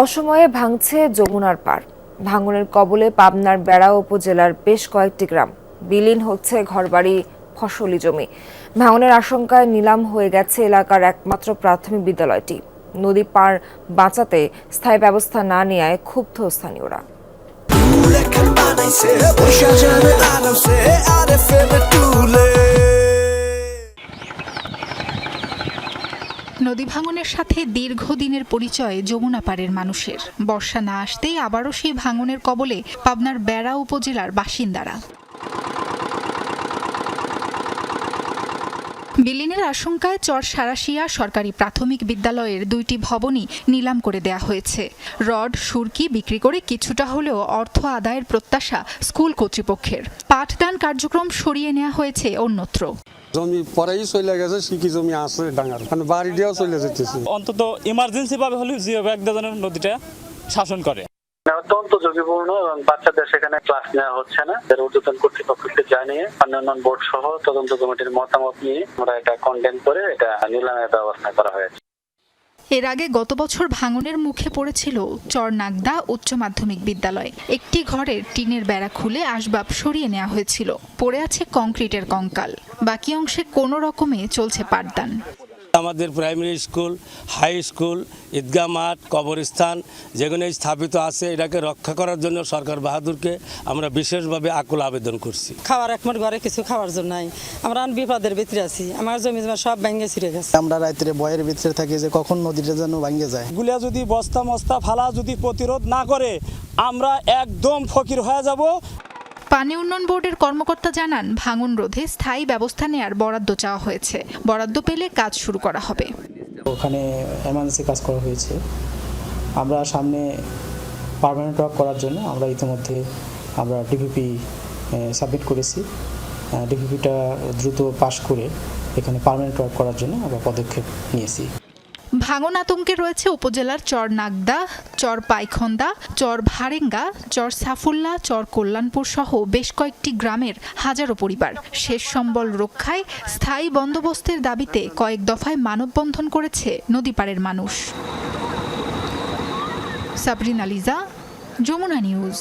অসময়ে ভাঙছে যমুনার পার। ভাঙনের কবলে পাবনার বেড়া উপজেলার বেশ কয়েকটি গ্রাম। বিলীন হচ্ছে ঘরবাড়ি, ফসলি জমি। ভাঙনের আশঙ্কায় নিলাম হয়ে গেছে এলাকার একমাত্র প্রাথমিক বিদ্যালয়টি। নদী পার বাঁচাতে স্থায়ী ব্যবস্থা না নেওয়ায় ক্ষুব্ধ স্থানীয়রা। নদী ভাঙনের সাথে দীর্ঘদিনের পরিচয় যমুনা পাড়ের মানুষের। বর্ষা না আসতেই আবারও সেই ভাঙনের কবলে পাবনার বেড়া উপজেলার বাসিন্দারা। বিলীনের আশঙ্কায় চর সারাশিয়া সরকারি প্রাথমিক বিদ্যালয়ের দুইটি ভবনই নিলাম করে দেয়া হয়েছে। রড সুরকি বিক্রি করে কিছুটা হলেও অর্থ আদায়ের প্রত্যাশা স্কুল কর্তৃপক্ষের। পাঠদান কার্যক্রম সরিয়ে নেওয়া হয়েছে অন্যত্র। জমি পরেই চলে গেছে সিকি জমি আছে ডাঙার। মানে বাড়ি দিয়েও চলে যেতেছে। অন্তত ইমার্জেন্সি ভাবে হলেও জিও ব্যাগ নদীটা শাসন করে। অত্যন্ত ঝুঁকিপূর্ণ এবং বাচ্চাদের সেখানে ক্লাস নেওয়া হচ্ছে না। এর ঊর্ধ্বতন কর্তৃপক্ষকে জানিয়ে উন্নয়ন বোর্ড সহ তদন্ত কমিটির মতামত নিয়ে আমরা এটা কন্ডেম করে এটা নিলামের ব্যবস্থা করা হয়েছে। এর আগে গত বছর ভাঙনের মুখে পড়েছিল চরনাগদা উচ্চ মাধ্যমিক বিদ্যালয়। একটি ঘরের টিনের বেড়া খুলে আসবাব সরিয়ে নেওয়া হয়েছিল। পড়ে আছে কংক্রিটের কঙ্কাল। বাকি অংশে কোনো রকমে চলছে পাঠদান। আমাদের প্রাইমারি স্কুল হাই স্কুল ঈদগাহ মাঠ কবরস্থান যেগুলো স্থাপিত আছে এটাকে রক্ষা করার জন্য সরকার বাহাদুরকে আমরা বিশেষভাবে আকুল আবেদন করছি। খাওয়ার একমাত্র ঘরে কিছু খাওয়ার জন্য নাই। আমরা বিপদের ভিতরে আছি। আমার জমি জমা সব ভেঙে ছিঁড়ে গেছে। আমরা রাত্রে বয়ের ভিতরে থাকি যে কখন নদীটা যেন ভাঙ্গে যায়। গুলিয়া যদি বস্তা মস্তা ফালা যদি প্রতিরোধ না করে আমরা একদম ফকির হয়ে যাব। পানি উন্নয়ন বোর্ডের কর্মকর্তা জানান, ভাঙন রোধে স্থায়ী ব্যবস্থা নেয়ার বরাদ্দ চাওয়া হয়েছে। বরাদ্দ পেলে কাজ শুরু করা হবে। ওখানে এমার্জেন্সি কাজ করা হয়েছে। আমরা সামনে পার্মানেন্ট ওয়ার্ক করার জন্য আমরা ইতিমধ্যে আমরা ডিপিপি সাবমিট করেছি। ডিপিপিটা দ্রুত পাশ করে এখানে পার্মানেন্ট ওয়ার্ক করার জন্য আমরা পদক্ষেপ নিয়েছি। ভাঙন আতঙ্কে রয়েছে উপজেলার চর নাগদা, চর পাইখন্দা, চর ভারেঙ্গা, চর সাফুল্লা, চর কল্যাণপুর সহ বেশ কয়েকটি গ্রামের হাজারো পরিবার। শেষ সম্বল রক্ষায় স্থায়ী বন্দোবস্তের দাবিতে কয়েক দফায় মানববন্ধন করেছে নদীপাড়ের মানুষ। সাবরিনা লিজা, যমুনা নিউজ।